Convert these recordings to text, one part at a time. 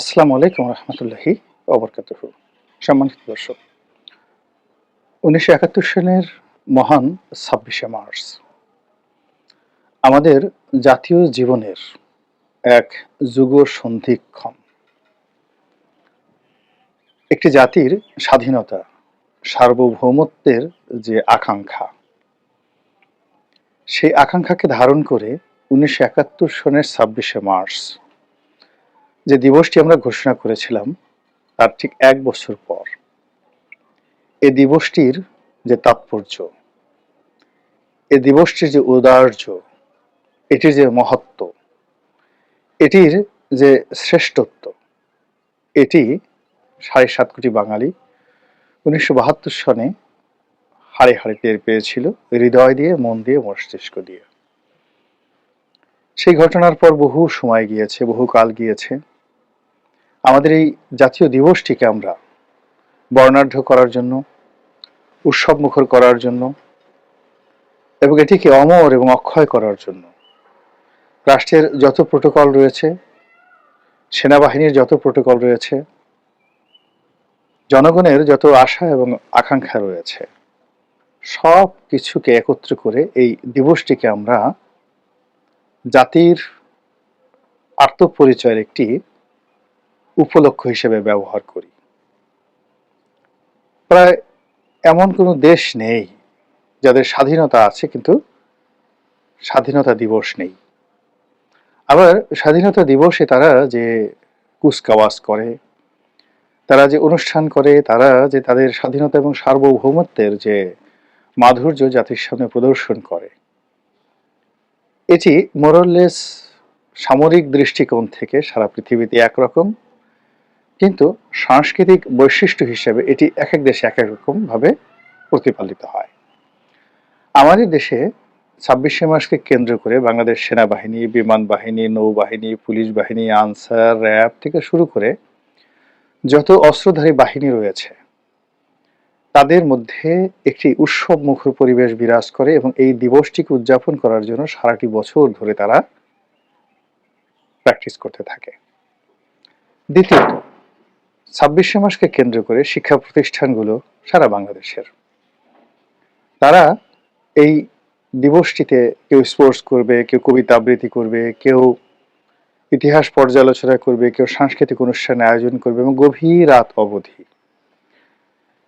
আসসালামু আলাইকুম রহমতুল্লাহি অবরকাতুহ সম্মানিত দর্শক, উনিশশো একাত্তর সালের মহান ছাব্বিশে মার্চ আমাদের জাতীয় জীবনের এক যুগ সন্ধিক্ষণ একটি জাতির স্বাধীনতা, সার্বভৌমত্বের যে আকাঙ্ক্ষা, সেই আকাঙ্ক্ষাকে ধারণ করে উনিশশো একাত্তর সনের ছাব্বিশে মার্চ যে দিবসটি আমরা ঘোষণা করেছিলাম, তার ঠিক এক বছর পর। এই দিবসটির যে তাৎপর্য, এ দিবসটির যে ঔদার্য এটির যে মহত্ব, এটির যে শ্রেষ্ঠত্ব, এটি সাড়ে সাত কোটি বাঙালি উনিশশো বাহাত্তর সনে হাড়ে হাড়ে টের পেয়েছিল, হৃদয় দিয়ে, মন দিয়ে, মস্তিষ্ক দিয়ে। সেই ঘটনার পর বহু সময় গিয়েছে, বহু কাল গিয়েছে। আমাদের এই জাতীয় দিবসটিকে আমরা বর্ণাঢ্য করার জন্য, উৎসব মুখর করার জন্য এবং এটিকে অমর এবং অক্ষয় করার জন্য রাষ্ট্রের যত প্রোটোকল রয়েছে, সেনাবাহিনীর যত প্রোটোকল রয়েছে, জনগণের যত আশা এবং আকাঙ্ক্ষা রয়েছে, সব কিছুকে একত্র করে এই দিবসটিকে আমরা জাতির আত্মপরিচয়ের একটি উপলক্ষ হিসেবে ব্যবহার করি। প্রায় এমন কোনো দেশ নেই যাদের স্বাধীনতা আছে কিন্তু স্বাধীনতা দিবস নেই। আবার স্বাধীনতা দিবসে তারা যে কুচকাওয়াজ করে, তারা যে অনুষ্ঠান করে, তারা যে তাদের স্বাধীনতা এবং সার্বভৌমত্বের যে মাধুর্য জাতির সামনে প্রদর্শন করে। এটি মোরললেস সামরিক দৃষ্টিকোণ থেকে সারা পৃথিবীতে একরকম। কিন্তু সাংস্কৃতিক বৈশিষ্ট্য হিসেবে এটি এক এক দেশে এক এক রকম ভাবে প্রতিপালিত হয়। আমাদের দেশে ছাব্বিশে মাসকে কেন্দ্র করে বাংলাদেশ সেনাবাহিনী, বিমান বাহিনী, নৌবাহিনী, পুলিশ বাহিনী, আনসার, র্যাব থেকে শুরু করে যত অস্ত্রধারী বাহিনী রয়েছে, তাদের মধ্যে একটি উৎসব মুখর পরিবেশ বিরাজ করে এবং এই দিবসটিকে উদযাপন করার জন্য সারাটি বছর ধরে তারা প্র্যাকটিস করতে থাকে। দ্বিতীয়ত ছাব্বিশে মাসকে কেন্দ্র করে শিক্ষা প্রতিষ্ঠানগুলো সারা বাংলাদেশের। তারা এই দিবসটিতে কেউ স্পোর্টস করবে, কেউ কবিতা আবৃত্তি করবে, কেউ ইতিহাস পর্যালোচনা করবে, কেউ সাংস্কৃতিক অনুষ্ঠানে আয়োজন করবে এবং গভীর রাত অবধি।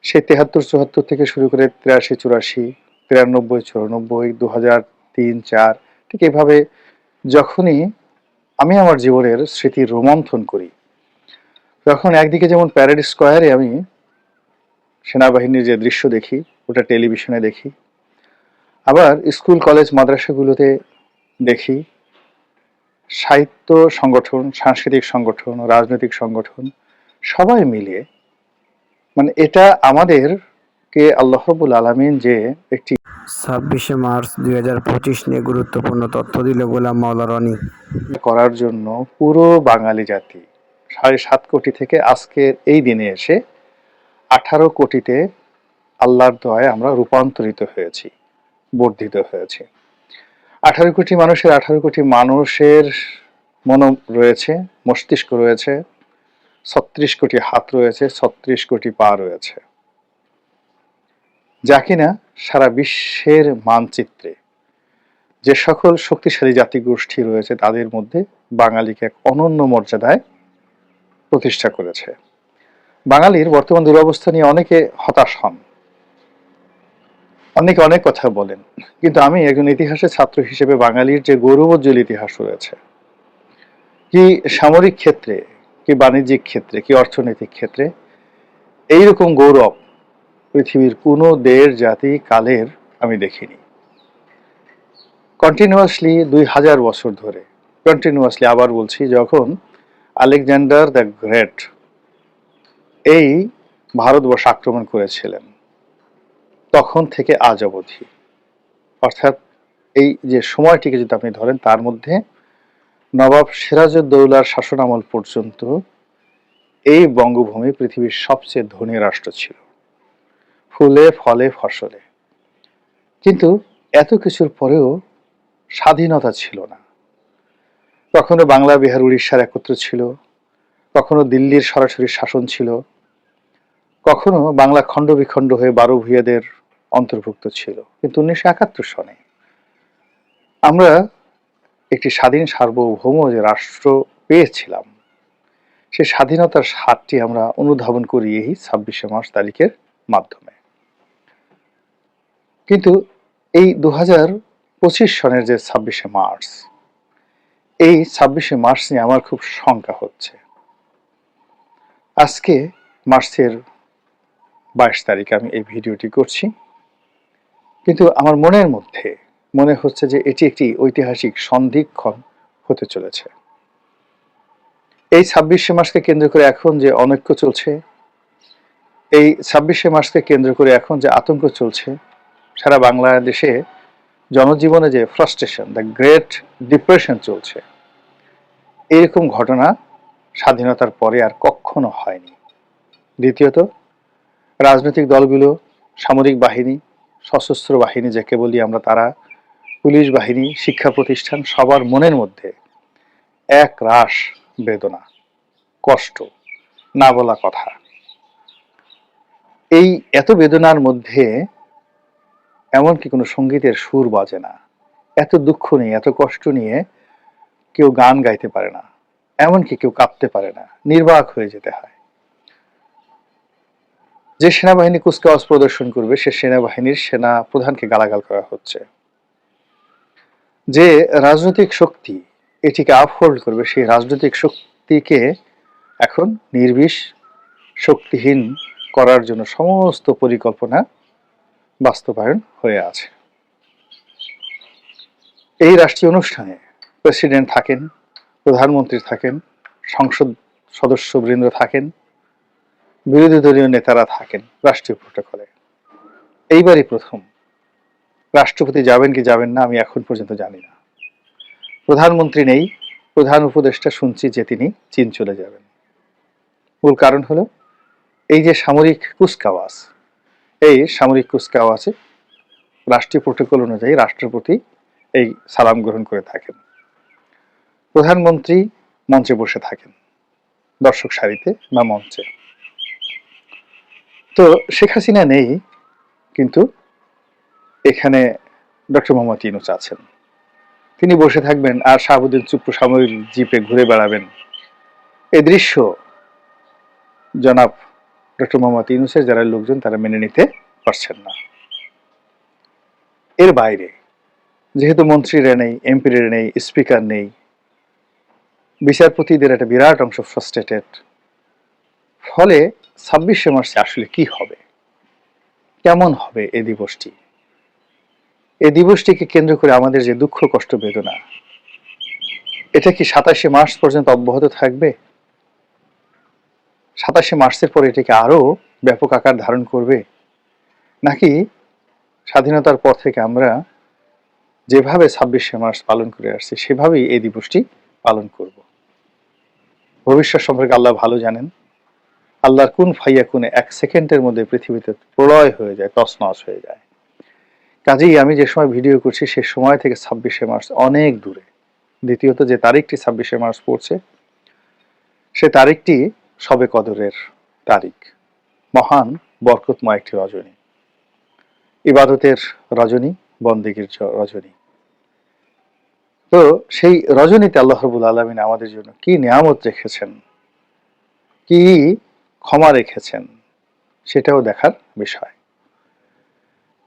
সে তেহাত্তর, চুয়াত্তর থেকে শুরু করে তিরাশি, চুরাশি, তিরানব্বই, চুরানব্বই দু হাজার তিন, চার, ঠিক এভাবে যখনই আমি আমার জীবনের স্মৃতি রোমন্থন করি তখন একদিকে যেমন প্যারেড স্কোয়ারে আমি সেনাবাহিনীর যে দৃশ্য দেখি ওটা টেলিভিশনে দেখি আবার স্কুল কলেজ মাদ্রাসাগুলোতে দেখি। সাহিত্য সংগঠন সাংস্কৃতিক সংগঠন রাজনৈতিক সংগঠন সবাই মিলিয়ে মানে এটা আমাদের কে আল্লাহ রবুল আলমিন যে একটি ছাব্বিশে মার্চ দুই হাজার পঁচিশ নিয়ে গুরুত্বপূর্ণ তথ্য দিল গোলাম মাওলা রনি। করার জন্য পুরো বাঙালি জাতি সাড়ে সাত কোটি থেকে আজকের এই দিনে এসে আঠারো কোটিতে আল্লাহর দয়ায় আমরা রূপান্তরিত হয়েছি, বর্ধিত হয়েছে। আঠারো কোটি মানুষের, আঠারো কোটি মানুষের মন রয়েছে, মস্তিষ্ক রয়েছে, ছত্রিশ কোটি হাত রয়েছে, ছত্রিশ কোটি পা রয়েছে। যা কিনা সারা বিশ্বের মানচিত্রে যে সকল শক্তিশালী জাতিগোষ্ঠী রয়েছে, তাদের মধ্যে বাঙালিকে এক অনন্য মর্যাদায় প্রতিষ্ঠা করেছে। বাঙালির বর্তমান দুরবস্থা নিয়ে অনেকে হতাশ হন। অনেকে অনেক কথা বলেন, কিন্তু আমি একজন ইতিহাসের ছাত্র হিসেবে বাঙালির যে গৌরবোজ্জ্বল ইতিহাস রয়েছে, কি সামরিক ক্ষেত্রে, কি বাণিজ্যিক ক্ষেত্রে, কি অর্থনৈতিক ক্ষেত্রে, এইরকম গৌরব পৃথিবীর কোনো দেশ, জাতি, কালের আমি দেখিনি। কন্টিনিউয়াসলি দুই হাজার বছর ধরে কন্টিনিউয়াসলি আবার বলছি, যখন আলেকজান্ডার দ্য গ্রেট। এই ভারতবর্ষ আক্রমণ করেছিলেন। তখন থেকে আজ অবধি। অর্থাৎ এই যে সময়টিকে যদি আপনি ধরেন, তার মধ্যে নবাব সিরাজউদ্দৌলার শাসনামল পর্যন্ত এই বঙ্গভূমি পৃথিবীর সবচেয়ে ধনী রাষ্ট্র ছিল। ফুলে, ফলে, ফসলে। কিন্তু এত কিছুর পরেও স্বাধীনতা ছিল না। কখনো বাংলা, বিহার, উড়িষ্যার একত্র ছিল, কখনো দিল্লির সরাসরি শাসন ছিল, কখনো বাংলা খণ্ড বিখণ্ড হয়ে বারো ভূঁইয়াদের অন্তর্ভুক্ত ছিল। কিন্তু উনিশশো একাত্তর সনে আমরা একটি স্বাধীন সার্বভৌম যে রাষ্ট্র পেয়েছিলাম, সে স্বাধীনতার স্বাদটি আমরা অনুধাবন করি এই ছাব্বিশে মার্চ তারিখের মাধ্যমে। কিন্তু এই দু হাজার পঁচিশ সনের যে ছাব্বিশে মার্চ এই ছাব্বিশে মার্চ নিয়ে আমার খুব শঙ্কা হচ্ছে। আজকে মার্চের বাইশ তারিখ আমি এই ভিডিওটি করছি। কিন্তু আমার মনের মধ্যে মনে হচ্ছে যে এটি একটি ঐতিহাসিক সন্ধিক্ষণ হতে চলেছে। এই ছাব্বিশে মাসকে কেন্দ্র করে এখন যে অনৈক্য চলছে, এই ছাব্বিশে মাসকে কেন্দ্র করে এখন যে আতঙ্ক চলছে, সারা বাংলাদেশে জনজীবনে যে ফ্রাস্ট্রেশন দ্য গ্রেট ডিপ্রেশন চলছে এরকম ঘটনা স্বাধীনতার পরে আর কখনো হয়নি। দ্বিতীয়ত, রাজনৈতিক দলগুলো, সামরিক বাহিনী, সশস্ত্র বাহিনী, যাকে বলি আমরা তারা, পুলিশ বাহিনী, শিক্ষা প্রতিষ্ঠান, সবার মনের মধ্যে এক রাস বেদনা, কষ্ট, না বলা কথা। এই এত বেদনার মধ্যে এমনকি কোনো সঙ্গীতের সুর বাজে না। এত দুঃখ নিয়ে, এত কষ্ট নিয়ে কেউ গান গাইতে পারে না, এমনকি কেউ কাঁদতে পারে না, নির্বাক হয়ে যেতে হয়। যে সেনাবাহিনী কুচকাওয়াজ প্রদর্শন করবে, সে সেনাবাহিনীর সেনা প্রধানকে গালাগাল করা হচ্ছে। যে রাজনৈতিক শক্তি এটিকে আপহোল্ড করবে, সেই রাজনৈতিক শক্তিকে এখন নির্বিষ শক্তিহীন করার জন্য সমস্ত পরিকল্পনা বাস্তবায়ন হয়ে আছে। এই রাষ্ট্রীয় অনুষ্ঠানে প্রেসিডেন্ট থাকেন, প্রধানমন্ত্রী থাকেন, সংসদ সদস্য সদস্যবৃন্দ থাকেন, বিরোধী দলীয় নেতারা থাকেন রাষ্ট্রীয় প্রোটোকলে। এইবারই প্রথম। রাষ্ট্রপতি যাবেন কি যাবেন না আমি এখন পর্যন্ত জানি না। প্রধানমন্ত্রী নেই, প্রধান উপদেষ্টা শুনছি যে তিনি চীন চলে যাবেন। মূল কারণ হলো এই যে সামরিক কুচকাওয়াজ, এই সামরিক কুচকাওয়াজে রাষ্ট্রীয় প্রোটোকল অনুযায়ী রাষ্ট্রপতি এই সালাম গ্রহণ করে থাকেন। প্রধানমন্ত্রী মঞ্চে বসে থাকেন। দর্শক সারিতে বা মঞ্চে। তো শেখ হাসিনা নেই, কিন্তু এখানে ডক্টর মোহাম্মদ ইউনুস আছেন। তিনি বসে থাকবেন আর শাহাবুদ্দিন চুপ্পু সামরিক জিপে ঘুরে বেড়াবেন। এই দৃশ্য জনাব ডক্টর মোহাম্মদ ইউনুসের, যারা লোকজন, তারা মেনে নিতে পারছেন না। এর বাইরে, যেহেতু মন্ত্রীরা নেই, এমপিরা নেই, স্পিকার নেই বিচারপতিদের একটা বিরাট অংশ ফ্রাস্ট্রেটেড ফলে ছাব্বিশে মার্চে আসলে কি হবে? কেমন হবে এই দিবসটি? এই দিবসটিকে কেন্দ্র করে আমাদের যে দুঃখ, কষ্ট, বেদনা, এটা কি সাতাশে মার্চ পর্যন্ত অব্যাহত থাকবে? সাতাশে মার্চের পরে এটাকে আরও ব্যাপক আকার ধারণ করবে? নাকি স্বাধীনতার পর থেকে আমরা যেভাবে ছাব্বিশে মার্চ পালন করে আসছি, সেভাবেই এই দিবসটি পালন করব? ভবিষ্যৎ সম্পর্কে আল্লাহ ভালো জানেন। আল্লাহর কোন ফাইয়া কোনে, এক সেকেন্ডের মধ্যে পৃথিবীতে প্রলয় হয়ে যায়, তছনছ হয়ে যায়। কাজেই আমি যে সময় ভিডিও করছি, সে সময় থেকে ছাব্বিশে মার্চ অনেক দূরে। দ্বিতীয়ত, যে তারিখটি ছাব্বিশে মার্চ পড়ছে, সে তারিখটি সবে কদরের তারিখ। মহান, বরকতময় একটি রজনী। ইবাদতের রজনী, বন্দিগির রজনী। তো সেই রজনীতে আল্লাহ রবুল আলমিন আমাদের জন্য কি নিয়ামত রেখেছেন? কি ক্ষমা রেখেছেন? সেটাও দেখার বিষয়।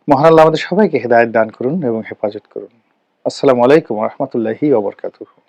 মহান আল্লাহ আমাদের সবাইকে হেদায়ত দান করুন এবং হেফাজত করুন। আসসালামু আলাইকুম রহমতুল্লাহি ওবরকাতুহু